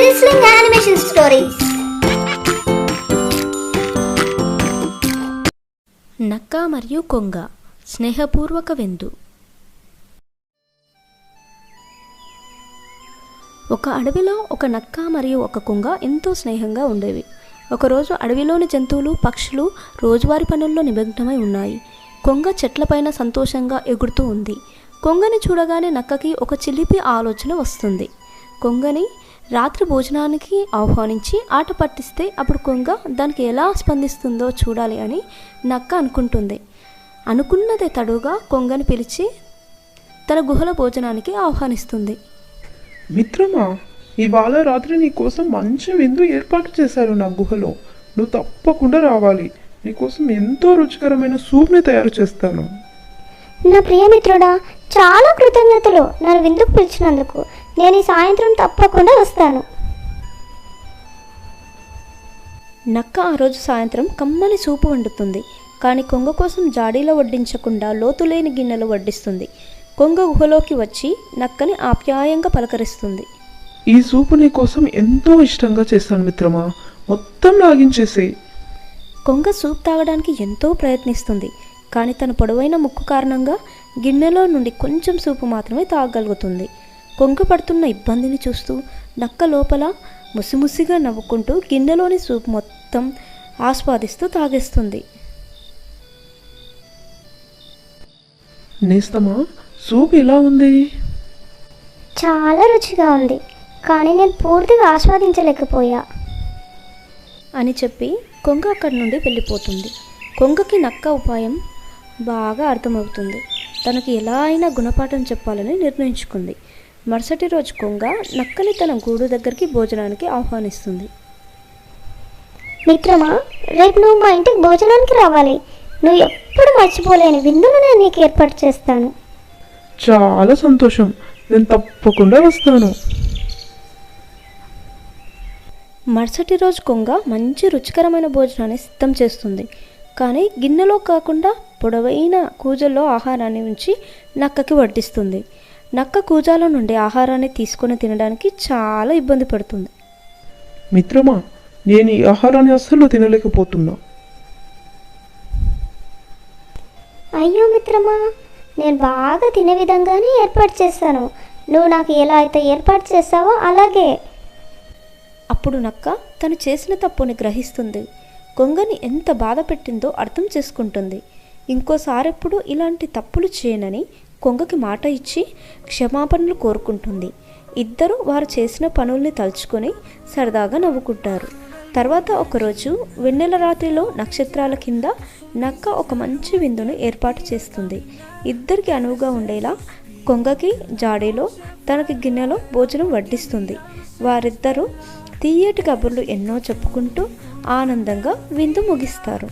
Sizzling animation stories నక్క మరియు కొంగ స్నేహపూర్వక విందు ఒక అడవిలో ఒక నక్క మరియు ఒక కొంగ ఎంతో స్నేహంగా ఉండేవి. ఒకరోజు అడవిలోని జంతువులు పక్షులు రోజువారి పనుల్లో నిమగ్నమై ఉన్నాయి. కొంగ చెట్లపైన సంతోషంగా ఎగురుతూ ఉంది. కొంగని చూడగానే నక్కకి ఒక చిలిపి ఆలోచన వస్తుంది. కొంగని రాత్రి భోజనానికి ఆహ్వానించి ఆట పట్టిస్తే అప్పుడు కొంగ దానికి ఎలా స్పందిస్తుందో చూడాలి అని నక్క అనుకుంటుంది. అనుకున్నదే తడుగా కొంగని పిలిచి తన గుహల భోజనానికి ఆహ్వానిస్తుంది. మిత్రమా ఇవాళ రాత్రి నీ కోసం మంచి విందు ఏర్పాటు చేశారు నా గుహలో. నువ్వు తప్పకుండా రావాలి. నీకోసం ఎంతో రుచికరమైన సూప్ని తయారు చేస్తాను. నా ప్రియమిత్రుడా చాలా కృతజ్ఞతలు నన్ను విందుకు పిలిచినందుకు. నేను ఈ సాయంత్రం తప్పకుండా వస్తాను. నక్క ఆ రోజు సాయంత్రం కమ్మని సూపు వండుతుంది. కానీ కొంగ కోసం జాడీలో వడ్డించకుండా లోతులేని గిన్నెలో వడ్డిస్తుంది. కొంగ గుహలోకి వచ్చి నక్కని ఆప్యాయంగా పలకరిస్తుంది. ఈ సూపు నీ కోసం ఎంతో ఇష్టంగా చేస్తాను మిత్రమా? మొత్తం లాగించేసి కొంగ సూప్ తాగడానికి ఎంతో ప్రయత్నిస్తుంది. కానీ తన పొడవైన ముక్కు కారణంగా గిన్నెలో నుండి కొంచెం సూపు మాత్రమే తాగగలుగుతుంది. కొంగ పడుతున్న ఇబ్బందిని చూస్తూ నక్క లోపల ముసిముసిగా నవ్వుకుంటూ గిన్నెలోని సూప్ మొత్తం ఆస్వాదిస్తూ తాగేస్తుంది. నేస్తమా సూప్ ఎలా ఉంది? చాలా రుచిగా ఉంది కానీ నేను పూర్తిగా ఆస్వాదించలేకపోయా. అని చెప్పి కొంగ అక్కడి నుండి వెళ్ళిపోతుంది. కొంగకి నక్క ఉపాయం బాగా అర్థమవుతుంది. తనకి ఎలా అయినా గుణపాఠం చెప్పాలని నిర్ణయించుకుంది. మరుసటి రోజు కొంగ నక్కని తన గూడు దగ్గరికి భోజనానికి ఆహ్వానిస్తుంది. మిత్రమా రేపు నువ్వు మా ఇంటికి భోజనానికి రావాలి. నువ్వు ఎప్పుడు మర్చిపోలేని విందును నేను నీకు ఏర్పాటు చేస్తాను. చాలా సంతోషం. నేను తప్పకుండా వస్తాను. మరుసటి రోజు కొంగ మంచి రుచికరమైన భోజనాన్ని సిద్ధం చేస్తుంది. కానీ గిన్నెలో కాకుండా పొడవైన కూజల్లో ఆహారాన్ని ఉంచి నక్కకి వడ్డిస్తుంది. నక్క కూజాల నుండి ఆహారాన్ని తీసుకొని తినడానికి చాలా ఇబ్బంది పడుతుంది. మిత్రమా నేను ఈ ఆహారాన్ని అస్సలు తినలేకపోతున్నా. అయ్యో మిత్రమా నేను బాగా తినే విధంగానే ఏర్పాటు చేస్తాను నువ్వు నాకు ఎలా అయితే ఏర్పాటు చేస్తావో అలాగే. అప్పుడు నక్క తను చేసిన తప్పుని గ్రహిస్తుంది. కొంగని ఎంత బాధ పెట్టిందో అర్థం చేసుకుంటుంది. ఇంకోసారెప్పుడు ఇలాంటి తప్పులు చేయనని కొంగకి మాట ఇచ్చి క్షమాపణలు కోరుకుంటుంది. ఇద్దరు వారు చేసిన పనుల్ని తలుచుకొని సరదాగా నవ్వుకుంటారు. తర్వాత ఒకరోజు వెన్నెల రాత్రిలో నక్షత్రాల కింద నక్క ఒక మంచి విందును ఏర్పాటు చేస్తుంది. ఇద్దరికి అనువుగా ఉండేలా కొంగకి జాడీలో తనకి గిన్నెలో భోజనం వడ్డిస్తుంది. వారిద్దరూ తీయటి కబుర్లు ఎన్నో చెప్పుకుంటూ ఆనందంగా విందు ముగిస్తారు.